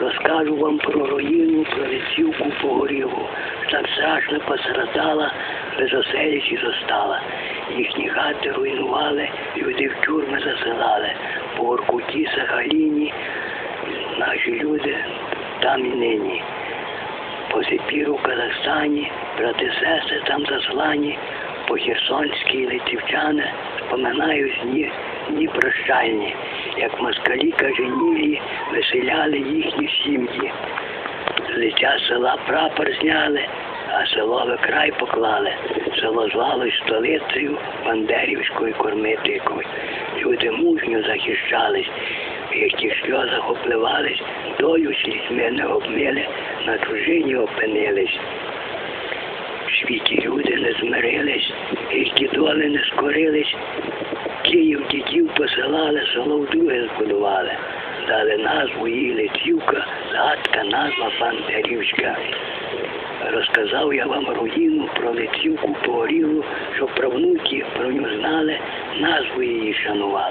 Розкажу вам про руїну, про Лисівку Погорілу. Так страшно постраждала, без оселічі зостала. Їхні хати руйнували, люди в тюрми засилали. По Оркуті, Сахаліні, наші люди там і нині. По Сипіру, Казахстані, брати сестри там заслані, по Херсонській литівчани споминають дні, дні прощальні, як москалі каженілі веселяли їхні сім'ї. Лиця села прапор зняли, а село в край поклали. Село звалось столицею Бандерівською кормитикою. Люди мужньо захищались, в яких сльозах опливались, долю слізьми не обмили, на чужині опинились. В світі люди не змирились, гіркі доли не скорились. Посилали, село вдруге збудували. Дали назву її Литівка, згадка назва Пантерівська. Розказав я вам руїну про Литівку погорілу, щоб правнуки про ню знали, назву її шанували.